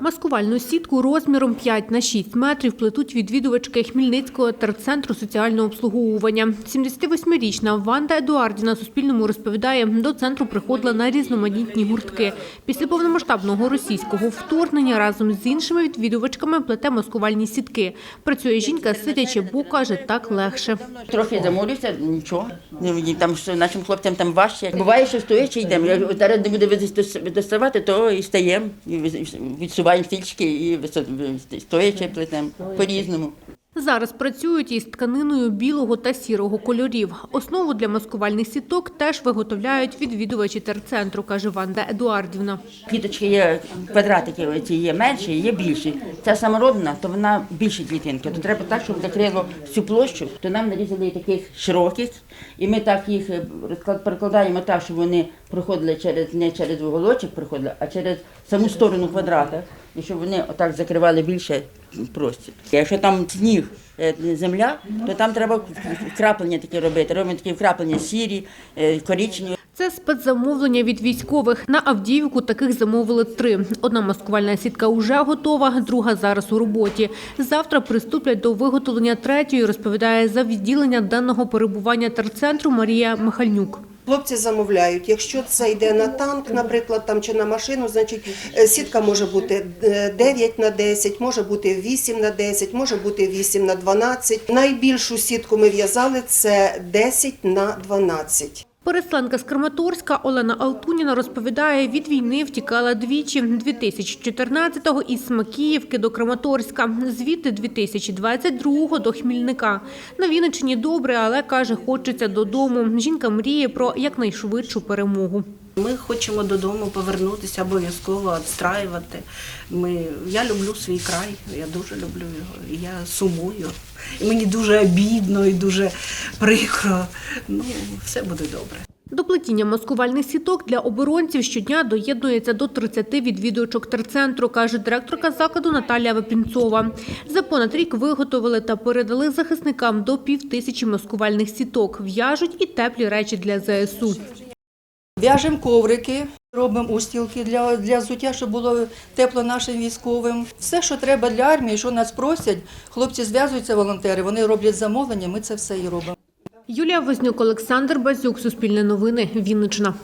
Маскувальну сітку розміром 5 на 6 метрів плетуть відвідувачки Хмельницького терцентру соціального обслуговування. 78-річна Ванда Едуардіна Суспільному розповідає, до центру приходила на різноманітні гуртки. Після повномасштабного російського вторгнення разом з іншими відвідувачками плете маскувальні сітки. Працює жінка сидячи, бо каже, так легше. Трохи замолюся, нічого. Ну, Там що нашим хлопцям там важче. Буває, що стоячи йдемо. Зараз не буде доставати, то і стаємо, відсуваємо стільчики і стоячи плетемо по-різному. Зараз працюють із тканиною білого та сірого кольорів. Основу для маскувальних сіток теж виготовляють відвідувачі терцентру, каже Ванда Едуардівна. Квіточки є квадратики, ці є менші, є більші. Ця саморобна, то вона більше клітинки. То треба так, щоб закрило всю площу. То нам нарізали таких широких, і ми так їх е, перекладаємо так, щоб вони проходили через не через вуголочок, проходили, а через саму сторону квадрата, і щоб вони отак закривали більше простір. Якщо там сніг, е, земля, то там треба вкраплення такі робити. Робимо такі вкраплення сірі, е, коричневі. Це спецзамовлення від військових. На Авдіївку таких замовили три. Одна маскувальна сітка вже готова, друга зараз у роботі. Завтра приступлять до виготовлення третьої, розповідає за відділення денного перебування терцентру Марія Михальнюк. Хлопці замовляють. Якщо це йде на танк, наприклад, там чи на машину, значить е, сітка може бути е, 9 на 10, може бути 8 на 10, може бути 8 на 12. Найбільшу сітку ми в'язали це 10 на 12. Переселенка з Краматорська Олена Алтуніна розповідає, від війни втікала двічі. 2014-го із Смакіївки до Краматорська, звідти 2022-го до Хмільника. На Вінниччині добре, але, каже, хочеться додому. Жінка мріє про якнайшвидшу перемогу. Ми хочемо додому повернутися обов'язково, відстраювати. Ми, я люблю свій край, я дуже люблю його, я сумую. І мені дуже обідно і дуже прикро. Ну, все буде добре. До плетіння маскувальних сіток для оборонців щодня доєднується до 30 відвідувачок терцентру, каже директорка закладу Наталія Вепінцова. За понад рік виготовили та передали захисникам до пів тисячі маскувальних сіток. В'яжуть і теплі речі для ЗСУ. В'яжемо коврики, робимо устілки для, для взуття, щоб було тепло нашим військовим. Все, що треба для армії, що нас просять, хлопці зв'язуються, волонтери, вони роблять замовлення, ми це все і робимо. Юлія Вознюк, Олександр Базюк, Суспільне новини, Вінниччина.